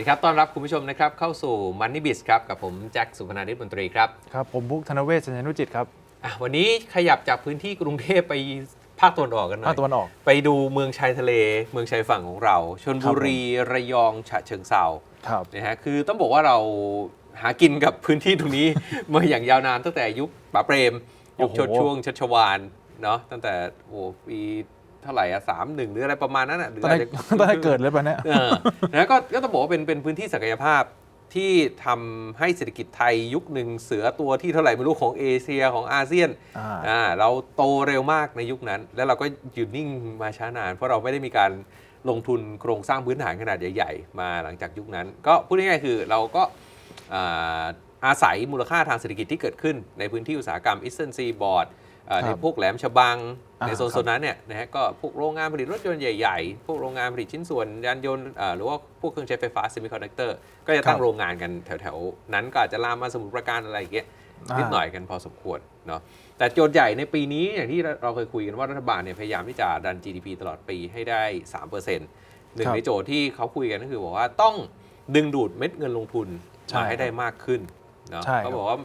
ดีครับ ต้อนรับคุณผู้ชมนะครับเข้าสู่ Money Biz ครับกับผมแจ็คสุพนานิชมนตรีครับครับ ผมบุ๊กธนเวศสัญญานุจิตครับอะวันนี้ขยับจากพื้นที่กรุงเทพไปภาคตะวันออกกันหน่ภาอคยตะวันออก ไปดูเมืองชายทะเล เมืองชายฝั่งของเรา ชนบุรีระยองฉะเชิงเซาครับนะฮะคือต้องบอกว่าเราหากินกับพื้นที่ตรงนี้ มาอย่างยาวนานตั้งแต่ยุคป๋าเปรมยุคโอ้โหชดช่วงชัชวานเนาะตั้งแต่โอ้ปี เท่าไหร่อะสามหนึ่งหรืออะไรประมาณนั้นอะหรือตอนอาจได้จะ ตอนได้เกิดเลยปะเนี่ย เออนะก็ก็ต้องบอกว่าเป็นเป็นพื้นที่ศักยภาพที่ทำให้เศรษฐกิจไทยยุคหนึ่งเสือตัวที่เท่าไหร่ไม่รู้ของเอเชียของอาเซียนอ่า อ่าเราโตเร็วมากในยุคนั้น แล้วเราก็หยุดนิ่งมาช้านาน เพราะเราไม่ได้มีการลงทุนโครงสร้างพื้นฐานขนาดใหญ่ๆ มาหลังจากยุคนั้น ก็พูดง่ายๆคือเราก็อ่าอาศัยมูลค่าทางเศรษฐกิจที่เกิดขึ้นในพื้นที่อุตสาหกรรม Eastern Seaboard อ่าครับ ในพวกแหลมฉบังอ่าในโซนครับโซนนั้นเนี่ยนะฮะก็พวกโรงงานผลิตรถยนต์ใหญ่ๆ พวกโรงงานผลิตชิ้นส่วนยานยนต์อ่าหรือว่าพวกเครื่องใช้ไฟฟ้าเซมิคอนดักเตอร์ก็จะตั้คงรับโรงงานกันแถวๆ นั้นก็อาจจะลามมาสมุทรปราการอะไรอย่างเงี้ยอ่านินิดหน่อยกันพอสมควรเนาะแต่โจทย์ใหญ่ในปีนี้อย่างที่เราเคยคุยกันว่ารัฐบาลเนี่ยพยายามที่จะดัน GDP ตลอดปีให้ได้ 3%หนึ่งครับในโจทย์ที่เขาคุยกันก็คือบอกว่าต้องดึงดูดเม็ดเงินลงทุนใช่มาให้ได้มากขึ้นเนาะใช่ครับเขาบอกว่า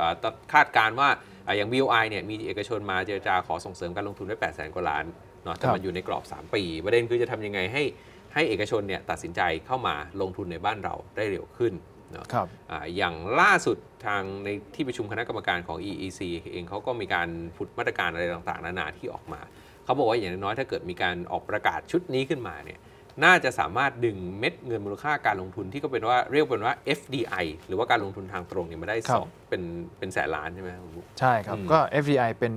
อ่าคาดการณ์ว่า อ่าอย่าง BOI เนี่ยมีเอกชนมาเจรจาขอส่งเสริมการลงทุนไว้8 0 0 0 0 0กว่าล้านเนาะแต่มันอยู่ในกรอบ 3 ปี ประเด็นคือจะทำยังไงให้ให้เอกชนเนี่ยตัดสินใจเข้ามาลงทุนในบ้านเราได้เร็วขึ้นเนาะครับอาอย่างล่าสุดทางในที่ประชุมคณะกรรมการของ EEC เองเขาก็มีการผุดมาตรการอะไรต่างๆ นานาที่ออกมา เขาบอกว่าอย่างน้อยๆถ้าเกิดมีการออกประกาศชุดนี้ขึ้นมาเนี่ย น่าจะสามารถดึงเม็ดเงินมูลค่าการลงทุนที่ก็เป็นว่าเรียกเป็นว่า FDI หรือว่าการลงทุนทางตรงเนี่ยมาได้ครัสบองเป็นเป็นแสนล้านใช่ไหมครับคุณบุ๊คใช่ครับอืมก็ FDI เป็น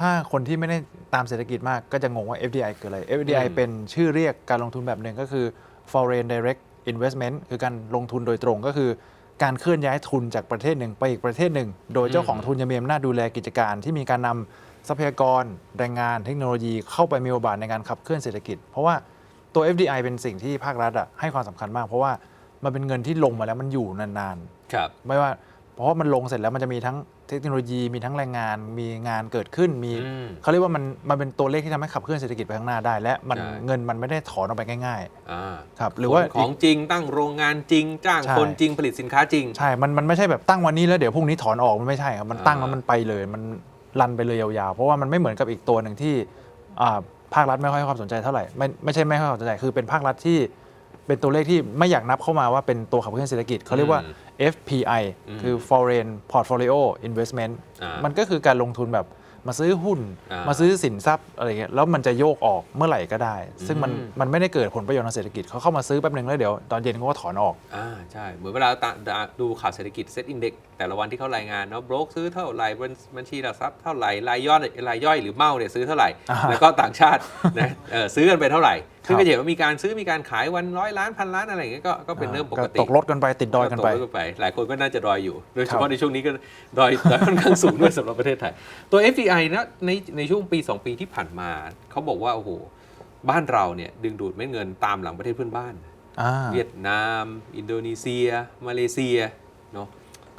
ถ้าคนที่ไม่ได้ตามเศรษฐกิจมากก็จะงงว่า FDI คืออะไร FDI อืมเป็นชื่อเรียกการลงทุนแบบหนึ่งก็คือ foreign direct investment คือการลงทุนโดยตรงก็คือ การเคลื่อนย้ายทุนจากประเทศหนึ่งไปอีกประเทศหนึ่ง โดยเจ้าของทุนจะมีอำนาจดูแลกิจการ ที่มีการนำทรัพยากร แรงงานเทคโนโลยีเข้าไปมีบทบาทในการขับเคลื่อนเศรษฐกิจ เพราะว่า ตัว FDI เป็นสิ่งที่ภาครัฐอะให้ความสำคัญมาก เพราะว่ามันเป็นเงินที่ลงมาแล้วมันอยู่นานๆครับไม่ว่า เพราะว่ามันลงเสร็จแล้วมันจะมีทั้งเทคโนโลยีมีทั้งแรงงาน มีงานเกิดขึ้นมีอืมเขาเรียกว่ามันมันเป็นตัวเลขที่ทำให้ขับเคลื่อนเศรษฐกิจไปข้างหน้าได้ และมันใช่ เงินมันไม่ได้ถอนออกไปง่าย อ่าๆ ครับ หรือว่าขนของจริงตั้งโรงงานจริง จ้างใช่ คนจริงผลิตสินค้าจริง ใช่ มันมันไม่ใช่แบบตั้งวันนี้แล้วเดี๋ยวพรุ่งนี้ถอนออกมันไม่ใช่ครับ มันตั้งอ่าแล้วมันไปเลย มันรันไปเลยยาวๆ เพราะว่ามันไม่เหมือนกับอีกตัวหนึ่งที่อ่า ภาครัฐไม่ค่อยให้ความสนใจเท่าไหร่ไม่ไม่ใช่ไม่ให้ความสนใจคือเป็นภาครัฐที่เป็นตัวเลขที่ไม่อยากนับเข้ามาว่าเป็นตัวขับเคลื่อนเศรษฐกิจเขาเรียกว่า FPI อืมคือ Foreign Portfolio Investment อ่ามันก็คือการลงทุนแบบ มาซื้อหุ้น อ่ามมาซื้อสินทรัพย์อะไรเงี้ยแล้วมันจะโยกออกเมื่อไหร่ก็ได้ ซึ่งมันอืม มันไม่ได้เกิดผลประโยชน์ทางเศรษฐกิจเขาเข้ามาซื้อแป๊บหนึ่งแล้วเดี๋ยวตอนเย็นเขาก็ถอนออก อ่าใช่ เหมือนเวลาตาดูข่าวเศรษฐกิจเซ็ตอินเด็กแต่ละวันที่เขารายงานเนาะโบรกซื้อเท่าไหร่บัญบัญชีหลักทรัพย์เท่าไหร่รายย่อยรายย่อยหรือเมาเนี่ยซื้อเท่าไหร่ อ่าแล้วก็ต่างชาตินะเออซื้อกันไปเท่าไหร่ ซึ่งครับก็จะเห็นว่ามีการซื้อมีการขายวันร้อยล้านพันล้านอะไรอย่างเงี้ยก็ก็เป็นเรื่องปกติตกรถกันไปติดดอยกันไปตไป หลายคนก็น่าจะดอยอยู่ โดยเฉครัพาะบในช่วงนี้ก็ดอยดอยค่อนข้างสูงด้วยสำหรับประเทศไทย ตัว FDI นะในในช่วงปี 2 ปีที่ผ่านมาเขาบอกว่าโอ้โหบ้านเราเนี่ยดึงดูดเม็ดเงินตามหลังประเทศเพื่อนบ้านอ่าเวียดนาม อินโดนีเซีย มาเลเซียเนาะ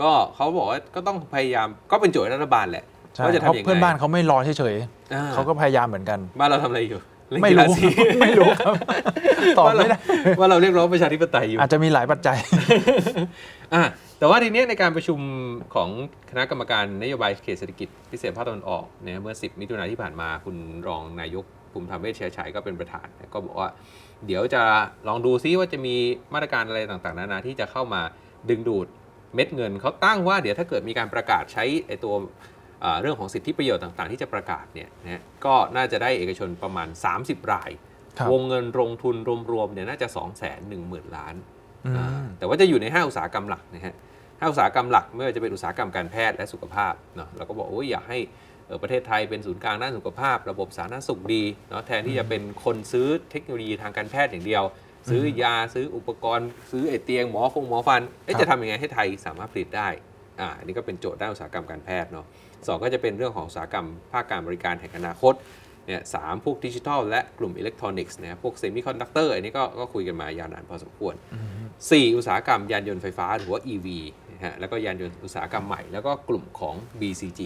ก็เขาบอกว่าก็ต้องพยายามก็เป็นโจทย์รัฐบาลแหละใช่ว่าจะเพราะทำยังไงเพื่อนบ้านเขาไม่รอเฉยอ่ๆเขาก็พยายามเหมือนกัน บ้านเราทำอะไรอยู่เล่น ไม่กีฬารู้สีไม่รู้ครับตอบไม่ได้ว่าเราเรียกร้องประชาธิปไตยอยู่อาจจะมีหลายปัจจัยอะแต่ว่าทีเนี้ยในการประชุมของคณะกรรมการนโยบายเขตเศรษฐกิจพิเศษภาคตะวันออกเนี่ยเมื่อ 10 มิถุนายนที่ผ่านมาคุณรองนายกภูมิธรรมเวชชัยชัยก็เป็นประธานก็บอกว่า เดี๋ยวจะลองดูซิว่าจะมีมาตรการอะไรต่างๆ นานาที่จะเข้ามาดึงดูดเม็ดเงินเขาตั้งว่าเดี๋ยวถ้าเกิดมีการประกาศใช้ไอ้ตัวอ่า เรื่องของสิทธิประโยชน์ต่างๆ ที่จะประกาศเนี่ยนะก็น่าจะได้เอกชนประมาณ 30 รายครับวงเงินลงทุนรวมๆเนี่ยน่าจะ 2 1 0 0 0 0 ล้านอืมอ่าแต่ว่าจะอยู่ใน 5 อุตสาหกรรมหลักนะฮะห้าอุตสาหกรรมหลักไม่ว่าจะเป็นอุตสาหกรรมการแพทย์และสุขภาพเนาะเราก็บอกโอ้ยอยากให้เอ่อประเทศไทยเป็นศูนย์กลางด้านสุขภาพ ระบบสาธารณสุขดีเนาะแทนที่จะเป็นคนซื้อเทคโนโลยีทางการแพทย์อย่างเดียว ซื้อยาซื้ออุปกรณ์ ซื้อไอเตียงหมอคงหมอฟันเอ๊ะครับจะทำยังไงให้ไทยสามารถผลิตได้อ่าอันนี้ก็เป็นโจทย์ด้านอุตสาหกรรมการแพทย์เนาะ สองก็จะเป็นเรื่องของอุตสาหกรรมภาคการบริการแห่งอนาคตเนี่ยสามพวกดิจิทัลและกลุ่มอิเล็กทรอนิกส์นะพวกเซมิคอนดักเตอร์อันนี้ก็ก็คุยกันมายาวนานพอสมควร 4 อุตสาหกรรมยานยนต์ไฟฟ้าหรือว่า EV นะฮะแล้วก็ยานยนต์อุตสาหกรรมใหม่ แล้วก็กลุ่มของ BCG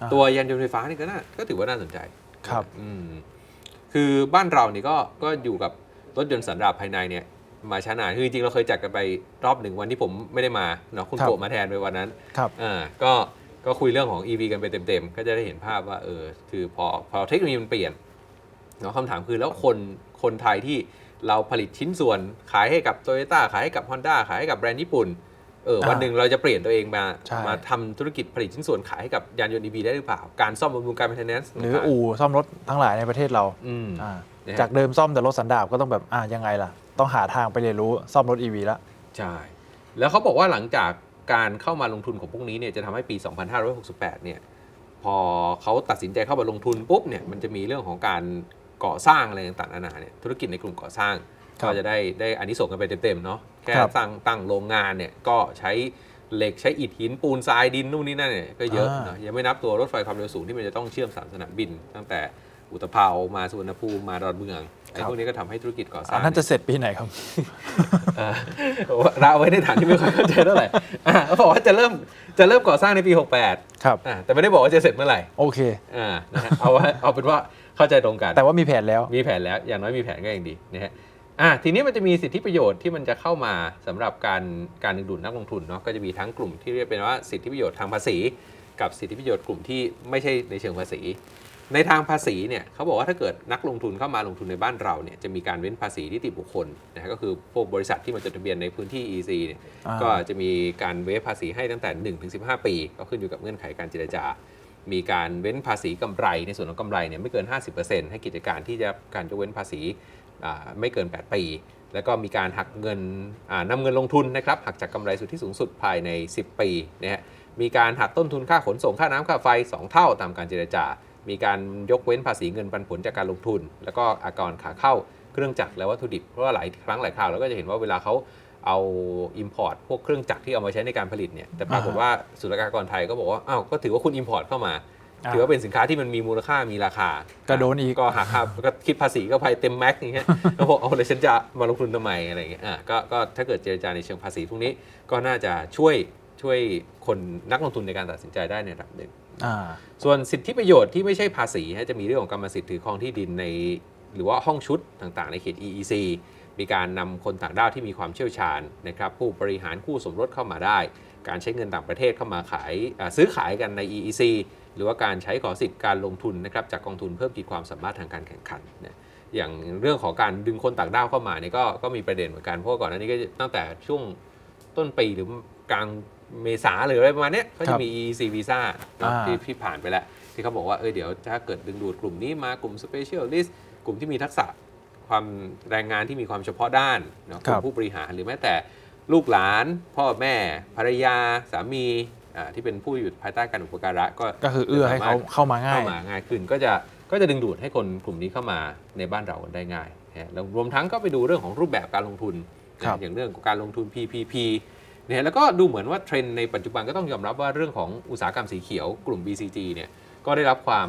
อ่าตัวยานยนต์ไฟฟ้านี่ก็น่าก็ถือว่าน่าสนใจครับอืมคือบ้านเรานี่ก็ก็อยู่กับรถยนต์สันดาปภายในเนี่ยมาช้านานคือจริงๆเราเคยจัดกันไปรอบหนึ่งวันที่ผมไม่ได้มาเนาะคุณครับโกะมาแทนไปวันนั้นครับอ่าก็ ก็คุยเรื่องของ EV กันไปเต็มๆ ก็จะได้เห็นภาพว่าเออคือพอพอเทคโนโลยีมันเปลี่ยนเนาะคำถามคือแล้วคนคนไทยที่เราผลิตชิ้นส่วนขายให้กับ t o y ยต้ขายให้กับ Honda ขายให้กับแบรนด์ญี่ปุ่นเออวันอ่าหนึ่งเราจะเปลี่ยนตัวเองมา ใช่ มาทำธุรกิจผลิตชิ้นส่วนขายให้กับยานยนต์ EV ได้หรือเปล่า การซ่อมบำรุงการ maintenance หรืออู่ซ่อมรถทั้งหลายในประเทศเราอืมอ่านะฮะจากเดิมซ่อมแต่รถสันดาปก็ต้องแบบอ่ายังไงล่ะ ต้องหาทางไปเรียนรู้ซ่อมรถ EV ละ ใช่ แล้วเขาบอกว่าหลังจาก การเข้ามาลงทุนของพวกนี้เนี่ยจะทำให้ปี 2568 เนี่ยพอเขาตัดสินใจเข้ามาลงทุนปุ๊บเนี่ยมันจะมีเรื่องของการก่อสร้างอะไรต่างๆนานาเนี่ยธุรกิจในกลุ่มก่อสร้างครับก็จะได้ได้อันนี้ส่งส์กันไปเต็มๆเนาะแค่ครับตั้งตั้งโรงงานเนี่ยก็ใช้เหล็กใช้อิฐหินปูนทรายดินนู่นนี่นั่นเนี่ยก็เยอะอ่าเนอะยังไม่นับตัวรถไฟความเร็วสูงที่มันจะต้องเชื่อมสามสนามบิน ตั้งแต่ อุตภเปามาสุวรรณภูมิมาดอนเมืองไอ้พวกนี้ก็ทำให้ธุรกิจก่อสร้าอังนนั้นจะเสร็จปีไหนครับ เอ่อเราเอาไว้ในฐานที่ไม่ค่อยเข้าใจเท่าไหร่อ่าเขาบอกว่าจะเริ่มจะเริ่มก่อสร้างในปี 68ครับ อ่าแต่ไม่ได้บอกว่าจะเสร็จเมื่อไหร่โอเค อ่านะฮะเอาไว้เอาเป็นว่าเข้าใจตรงกัน แต่ว่ามีแผนแล้ว มีแผนแล้วอย่างน้อยมีแผนก็ยังดีนะฮะอะทีนี้มันจะมีสิทธิประโยชน์ที่มันจะเข้ามาสำหรับการการดึงดูดนักลงทุนเนาะก็จะมีทั้งกลุ่มที่เรียกเป็นว่าสิทธิประโยชน์ทางภาษี กับสิทธิประโยชน์กลุ่มที่ไม่ใช่ในเชิงภาษี ในทางภาษีเนี่ยเขาบอกว่าถ้าเกิดนักลงทุนเข้ามาลงทุนในบ้านเราเนี่ยจะมีการเว้นภาษีนิติบุคคลนะฮะก็คือพวกบริษัทที่มาจดทะเบียนในพื้นที่ EC เนี่ยอ่าก็จะมีการเวฟภาษีให้ตั้งแต่1ถึง15 ปี ก็ขึ้นอยู่กับเงื่อนไขการเจรจา มีการเว้นภาษีกำไรในส่วนของกำไรเนี่ยไม่เกิน 50%ให้กิจการที่จะการจะเว้นภาษีอ่าไม่เกิน 8 ปี แล้วก็มีการหักเงินอ่านำเงินลงทุนนะครับหักจากกำไรสุทธิสูงสุดภายใน 10 ปีนะฮะมีการหักต้นทุนค่าขนส่งค่าน้ำค่าไฟ 2 เท่าตามการเจรจา มีการยกเว้นภาษีเงินปันผลจากการลงทุน แล้วก็อากรขาเข้าเครื่องจักรและวัตถุดิบเพราะว่าหลายครั้งหลายคราวเราก็จะเห็นว่าเวลาเขาเอา Import พวกเครื่องจักรที่เอามาใช้ในการผลิตเนี่ยแต่ปรากฏอ่าฮะว่าศุลกากรไทยก็บอกว่าอ้าวก็ถือว่าคุณ Import เข้ามาอ่าถือว่าเป็นสินค้าที่มันมีมูลค่ามีราคา ก็โดนอีก ก็หักค่าก็คิดภาษีก็ไปเต็มแม็กซ์อย่างเงี้ยแล้วบอกเอาเลยฉันจะมาลงทุนทำไมอะไรอย่างเงี้ยอะก็ก็ถ้าเกิดเจรจาในเชิงภาษีพวกนี้ก็น่าจะช่วย ช่วยคนนักลงทุนในการตัดสินใจได้ในระดับหนึ่งอ่าส่วนสิทธิประโยชน์ที่ไม่ใช่ภาษีฮะจะมีเรื่องของกรรมสิทธิ์ถือครองที่ดินใน หรือว่าห้องชุดต่างๆ ในเขต EEC มีการนำคนต่างด้าวที่มีความเชี่ยวชาญนะครับผู้บริหารคู่สมรสเข้ามาได้ การใช้เงินต่างประเทศเข้ามาขายอ่าซื้อขายกันใน EEC หรือว่าการใช้ขอสิทธิ์การลงทุนนะครับจากกองทุนเพิ่มขีดความสามารถทางการแข่งขันนะอย่างเรื่องของการดึงคนต่างด้าวเข้ามาเนี่ยก็ก็มีประเด็นเหมือนกันเพราะว่าก่อนหน้านี้ก็ตั้งแต่ช่วงต้นปีหรือกลาง เมษาหรืออะไรประมาณเนี้ยก็ครัจะบมี EEC visa เนอะอ่า ที่ที่ผ่านไปแล้ว ที่เขาบอกว่าเออเดี๋ยวถ้าเกิดดึงดูดกลุ่มนี้มากลุ่ม specialist กลุ่มที่มีทักษะความแรงงานที่มีความเฉพาะด้านเนอะกลุ่ครัมบ ผู้บริหารหรือแม้แต่ลูกหลาน พ่อแม่ภรรยาสามีอ่าที่เป็นผู้อยู่ภายใต้การอุปการะก็ ก็คือเอื้อให้เขาเข้ามาง่าเข้าย มาง่ายขึ้นก็จะก็จะดึงดูดให้คนกลุ่มนี้เข้ามาในบ้านเราได้ง่ายนะฮะแล้วรวมทั้งก็ไปดูเรื่องของรูปแบบการลงทุนนะครับอย่างเรื่องของการลงทุน PPP เนี่ยแล้วก็ดูเหมือนว่าเทรนด์ในปัจจุบันก็ต้องยอมรับว่าเรื่องของอุตสาหกรรมสีเขียวกลุ่ม BCG เนี่ยก็ได้รับความ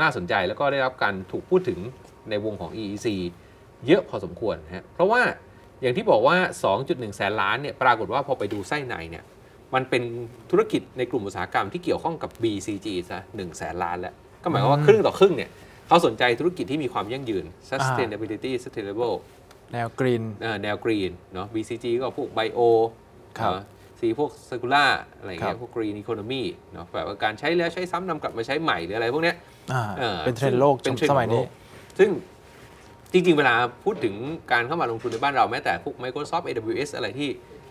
น่าสนใจแล้วก็ได้รับการถูกพูดถึงในวงของ EEC เยอะพอสมควรนะฮะเพราะว่าอย่างที่บอกว่า 2.1 แสนล้านเนี่ยปรากฏว่าพอไปดูไส้ในเนี่ยมันเป็นธุรกิจในกลุ่มอุตสาหกรรมที่เกี่ยวข้องกับ BCG ซะ1แสนล้านแล้วก็หมายความว่าอืมครึ่งต่อครึ่งเนี่ยเขาสนใจธุรกิจที่มีความยั่งยืน sustainability sustainable แนวกรีนเอ่อแนวกรีนเนาะ BCG ก็พวกไบโอ ครับสีพวก circular อะไรอย่างเงี้ครัยบพวก green economy เนาะแบบว่าการใช้แล้วใช้ซ้ำนำกลับมาใช้ใหม่หรืออะไรพวกเนี้ยอ่าออเป็นเทรนด์โลกเป็นเทรนด์สมัยของโลนี้กซึ่งจริง ๆ เวลาพูดถึงการเข้ามาลงทุนในบ้านเราแม้แต่พวก Microsoft AWS อะไรที่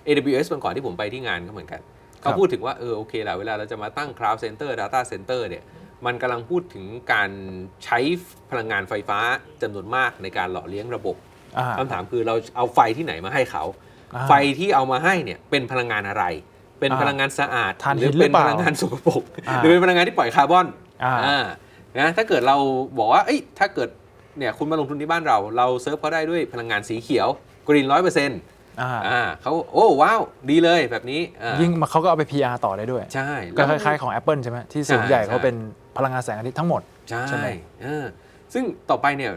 AWS วันก่อนที่ผมไปที่งานก็เหมือนกันครับเขาพูดถึงว่าเออโอเคแหละเวลาเราจะมาตั้ง cloud center data center เนี่ยมันกำลังพูดถึงการใช้พลังงานไฟฟ้าจำนวนมากในการหล่อเลี้ยงระบบอ่าคำถามคือเราเอาไฟที่ไหนมาให้เขาอ่า ไฟที่เอามาให้เนี่ยเป็นพลังงานอะไร เป็นอ่าพลังงานสะอาดถ่านหหิรืนเป็นหรือเปพล่าลังงานสกปรกอ่าหรือเป็นพลังงานที่ปล่อยคาร์บอนอ่าอ่านะถ้าเกิดเราบอกว่าเอ้ยถ้าเกิดเนี่ยคุณมาลงทุนที่บ้านเรา เราเซิร์ฟเขาได้ด้วยพลังงานสีเขียวกรีนร้อยเปอร์เซ็นต์อ่าอ่าเขาโอ้ว้าว ดีเลยแบบนี้อ่ายิ่งมาเขาก็เอาไป PR ต่อได้ด้วย ใช่ก็แล้วคล้ายๆของ Apple ใช่ไหมที่ศูนย์ใหญ่ใช่เขาเป็นพลังงานแสงอาทิตย์ทั้งหมด ใช่ใช่ไหมเออซึ่งต่อไปเนี่ย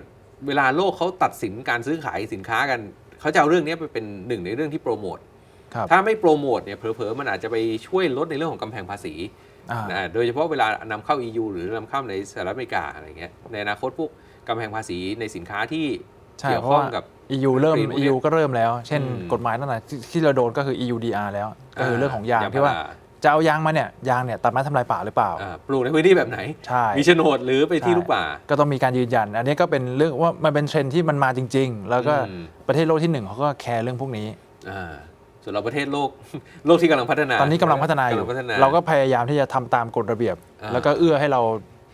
เวลาโลกเขาตัดสินการซื้อขายสินค้ากัน เขาจะเอาเรื่องนี้ไปเป็นหนึ่งในเรื่องที่โปรโมทครับถ้าไม่โปรโมทเนี่ยเผลอๆมันอาจจะไปช่วยลดในเรื่องของกำแพงภาษีอ่านะโดยเฉพาะเวลานำเข้า EU หรือนำเข้าในสหรัฐอเมริกาอะไรเงี้ยในอนาคตพวกกำแพงภาษีในสินค้าที่ใช่เกี่ยวเพราะข้องว่ากับ EU เริ่มกรีนพวกเนี้ย EU ก็เริ่มแล้ว เช่นอืมกฎหมายนั่นแหละที่ที่เราโดนก็คือ EUDR แล้ว ก็คือเรื่องของยางยางที่ว่าพารา จะเอายางมาเนี่ยยางเนี่ยตัดไม้ทำลายป่าหรือเปล่า อ่าปลูกในพื้นที่แบบไหน ใช่ มีโฉนดหรือไปที่ใช่ลูกป่า ก็ต้องมีการยืนยัน อันนี้ก็เป็นเรื่องว่ามันเป็นเทรนด์ที่มันมาจริง ๆ แล้วก็อืม ประเทศโลกที่หนึ่งเขาก็แคร์เรื่องพวกนี้ อ่าส่วนเราประเทศโลก โลกที่กำลังพัฒนาตอนนี้กำลังพัฒนาอยู่ กำลังพัฒนา เราก็พยายามที่จะทำตามกฎระเบียบ อ่า แล้วก็เอื้อให้เรา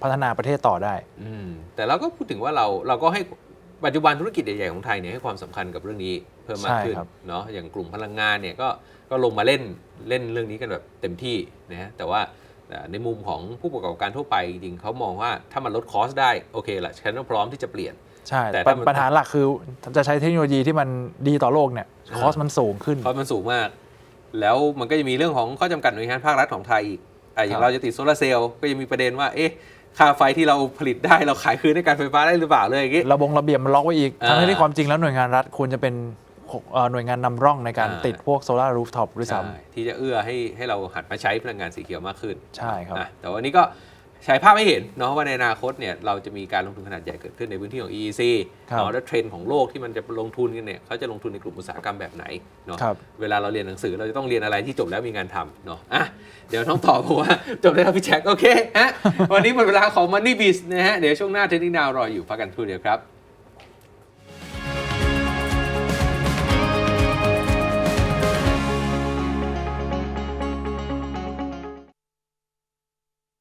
พัฒนาประเทศต่อได้ อืมแต่เราก็พูดถึงว่าเราเราก็ให้ ปัจจุบันธุรกิจใหญ่ๆของไทยเนี่ยให้ความสำคัญกับเรื่องนี้เพิ่มมากขึ้นใช่ครับเนาะอย่างกลุ่มพลังงานเนี่ยก็ก็ลงมาเล่นเล่นเรื่องนี้กันแบบเต็มที่นะฮะแต่ว่าเอ่อในมุมของผู้ประกอบการทั่วไปจริงๆเขามองว่าถ้ามันลดคอสได้โอเคละฉันก็พร้อมที่จะเปลี่ยนใช่แต่ปัญถ้ามันปัญหาหลักคือจะใช้เทคโนโลยีที่มันดีต่อโลกเนี่ยอ่าคอสมันสูงขึ้นคอสมันสูงมาก แล้วมันก็จะมีเรื่องของข้อจำกัดหน่วยงานภาครัฐของไทยอีกอะอย่าครังบเราจะติดโซลาร์เซลล์ก็ยังมีประเด็นว่าเอ๊ะ ค่าไฟที่เราผลิตได้เราขายคืนให้การไฟฟ้าได้หรือเปล่าเลยอย่างงี้ ระบงระเบียบมันล็อกไว้อีกอ่าทั้งที่ความจริงแล้วหน่วยงานรัฐควรจะเป็นเอ่อหน่วยงานนำร่องในการอ่า ติดพวกโซลาร์รูฟท็อปด้วยซ้ ใช่ที่จะเอื้อให้ให้เราหันมาใช้พลังงานสีเขียวมากขึ้นใช่ครับนะแต่วันนี้ก็ ใช้ภาพให้เห็นเนาะว่าในอนาคตเนี่ยเราจะมีการลงทุนขนาดใหญ่เกิดขึ้นในพื้นที่ของ EEC ครับเนาะแล้วเทรนด์ของโลกที่มันจะลงทุนกันเนี่ยเขาจะลงทุนในกลุ่มอุตสาหกรรมแบบไหนเนาะำครับเวลาเราเรียนหนังสือเราจะต้องเรียนอะไรที่จบแล้วมีงานทำเนาะอะเดี๋ยวน้องต่อบอกว่าจบได้แล้วพี่แจ็คโอเคฮะวันนี้หมดเวลาของ Money Biz นะฮะเดี๋ยวช่วงหน้าเทคนิคดาวรออยู่พักกันครู่เดียวครับ